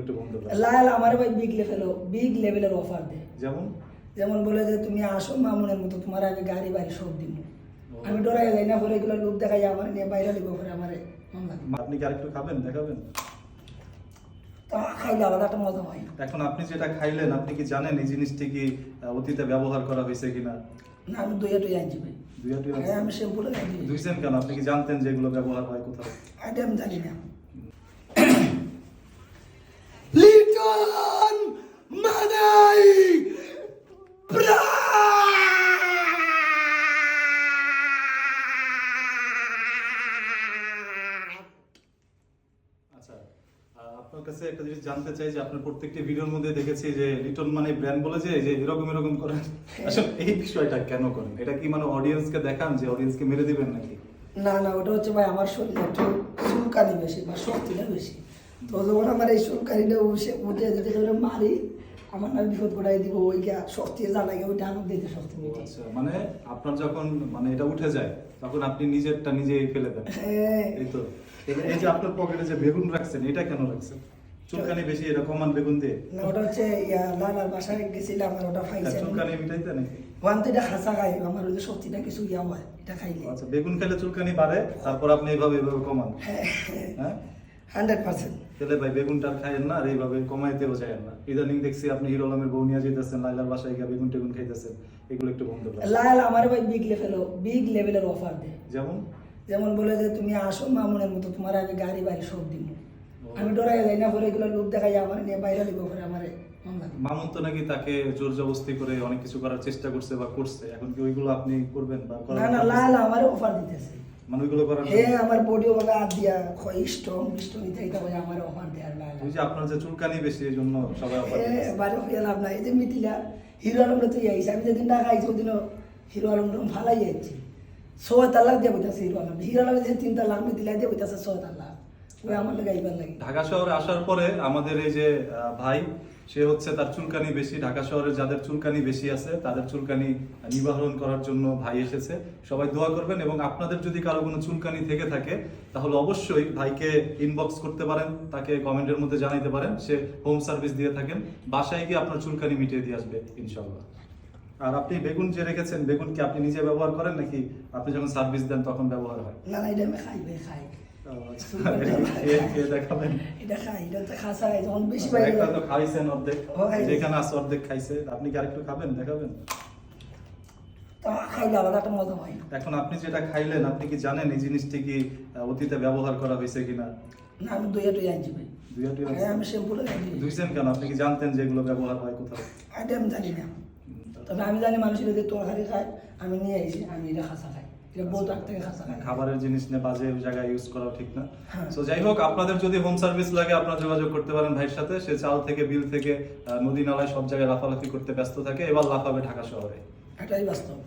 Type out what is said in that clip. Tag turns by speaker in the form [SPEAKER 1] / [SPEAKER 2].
[SPEAKER 1] একটু বন্ধ
[SPEAKER 2] লাল আমার ভাই বিগ লেভেল বিগ লেভেলের অফার দেয়
[SPEAKER 1] যেমন?
[SPEAKER 2] যেমন বলে যে তুমি আসো মামুনের মতো তোমার আমি গাড়ি বাড়ি সব দিব। আমি ডরাই যাই না পরে এগুলো লোক দেখাই আমার নিয়ে বাইরে পরে আমার
[SPEAKER 1] আপনি কি আরেকটু খাবেন? দেখাবেন? এখন আপনি যেটা খাইলেন আপনি কি জানেন এই জিনিসটি কি অতীতে ব্যবহার করা হয়েছে কিনা?
[SPEAKER 2] না আমি দুইয়া টুই আনছি ভাই।
[SPEAKER 1] দুই
[SPEAKER 2] আমি শ্যাম্পুলে আনছি
[SPEAKER 1] দুইছেন কেন? আপনি কি জানতেন যে এগুলো ব্যবহার হয় কোথাও
[SPEAKER 2] আমি জানি না। লিটন মাদাই
[SPEAKER 1] আচ্ছা আপনার কাছে একটা জিনিস জানতে চাই যে আপনার প্রত্যেকটি ভিডিওর মধ্যে দেখেছি যে লিটন মানে ব্র্যান্ড বলে যে যে এরকম এরকম করেন আসলে এই বিষয়টা কেন করেন? এটা কি মানে অডিয়েন্সকে দেখান যে অডিয়েন্সকে মেরে দিবেন নাকি?
[SPEAKER 2] না না ওটা হচ্ছে ভাই আমার শরীরে একটু চুলকানি বেশি বা শক্তিটা বেশি। তো যখন আমার এই উঠে উঠে যদি করে মারি আমার না বিপদ ঘটাই দিব ওই গা শক্তি জানাগে ওইটা আমার দিতে শক্তি
[SPEAKER 1] আচ্ছা মানে আপনার যখন মানে এটা উঠে যায় তখন আপনি নিজেরটা নিজেই ফেলে দেন।
[SPEAKER 2] হ্যাঁ।
[SPEAKER 1] এই তো। এই- যে আপনার পকেটে যে বেগুন রাখছেন এটা কেন রাখছেন? চুলকানি বেশি এটা কমান বেগুন দিয়ে?
[SPEAKER 2] না ওটা হচ্ছে লালার বাসায় গেছিলাম আর ওটা খাইছি।
[SPEAKER 1] চুলকানি মিটাইতে নাকি?
[SPEAKER 2] ওয়ান তো এটা হাসা খাই আমার ওই শক্তিটা কিছু ইয়া হয় এটা খাইলে।
[SPEAKER 1] আচ্ছা বেগুন খেলে চুলকানি বাড়ে তারপর আপনি এইভাবে এইভাবে কমান।
[SPEAKER 2] হ্যাঁ।
[SPEAKER 1] হ্যাঁ?
[SPEAKER 2] Hundred percent.
[SPEAKER 1] তাহলে ভাই বেগুনটা খাইয়েন না আর এইভাবে কমাইতেও যায় না। ইদানিং দেখছি আপনি হিরো আলমের বউ নিয়ে যেতেছেন লাইলার বাসায় গিয়ে বেগুন টেগুন খাইতেছেন এগুলো একটু বন্ধ করেন।
[SPEAKER 2] আমার ভাই বিগ লেভেল বিগ লেভেলের অফার দেয়।
[SPEAKER 1] যেমন?
[SPEAKER 2] যেমন বলে যে তুমি আসো মামুনের মতো তোমার আমি গাড়ি বাড়ি সব দিব আমি ডরাই যাই না পরে এগুলো লোক দেখাই আমার নিয়ে বাইরে দিব পরে আমার
[SPEAKER 1] মামুন তো নাকি তাকে জোর জবস্তি করে অনেক কিছু করার চেষ্টা করছে বা করছে। এখন কি ওইগুলো আপনি করবেন বা
[SPEAKER 2] না না লাল আমার অফার দিতেছে।
[SPEAKER 1] মানে ওইগুলো করার
[SPEAKER 2] হ্যাঁ আমার বডিও দিয়া স্ট্রং স্ট্রং দিতে দিতে আমার অফার দেয় লাল।
[SPEAKER 1] ওই আপনার যে চুলকানি বেশি এই জন্য সবাই অফার
[SPEAKER 2] হ্যাঁ এই যে মিথিলা হিরো আলমটা তুই আইসি আমি যেদিন টাকা আইসি ওদিনও হিরো আলমটা ভালাই যাচ্ছি ছয় তালাক দিয়ে বইতাছে হিরো আলম। হিরো আলম যে তিন তালাক মিথিলা দিয়ে বইতাছে ছয় তালাক
[SPEAKER 1] ঢাকা শহরে আসার পরে আমাদের এই যে ভাই সে হচ্ছে তার চুলকানি বেশি। ঢাকা শহরে যাদের চুলকানি বেশি আছে তাদের চুলকানি নিবারণ করার জন্য ভাই এসেছে। সবাই দোয়া করবেন এবং আপনাদের যদি কারও কোনো চুলকানি থেকে থাকে তাহলে অবশ্যই ভাইকে ইনবক্স করতে পারেন তাকে কমেন্টের মধ্যে জানাইতে পারেন। সে হোম সার্ভিস দিয়ে থাকেন। বাসায় গিয়ে আপনার চুলকানি মিটিয়ে দিয়ে আসবে ইনশাল্লাহ আর আপনি বেগুন যে রেখেছেন বেগুন কি আপনি নিজে ব্যবহার করেন নাকি আপনি যখন সার্ভিস দেন তখন ব্যবহার হয়?
[SPEAKER 2] না এটা আমি খাই খাই।
[SPEAKER 1] এখন আপনি যেটা খাইলেন আপনি কি জানেন এই জিনিসটি কি অতীতে ব্যবহার করা হয়েছে কিনা
[SPEAKER 2] না আমি
[SPEAKER 1] কেন আপনি কি জানতেন যে এগুলো ব্যবহার হয় কোথাও
[SPEAKER 2] জানি না। তবে আমি জানি মানুষের যদি তরকারি খায়, আমি নিয়ে আইছি, আমি এটা খাসা খাই।
[SPEAKER 1] খাবারের জিনিস নিয়ে বাজে জায়গায় ইউজ করা ঠিক না।
[SPEAKER 2] হ্যাঁ।
[SPEAKER 1] তো যাই হোক আপনাদের যদি হোম সার্ভিস লাগে আপনারা যোগাযোগ করতে পারেন ভাইয়ের সাথে। সে চাল থেকে বিল থেকে নদী নালায় সব জায়গায় লাফালাফি করতে ব্যস্ত থাকে। এবার লাফাবে ঢাকা শহরে।
[SPEAKER 2] এটাই বাস্তব।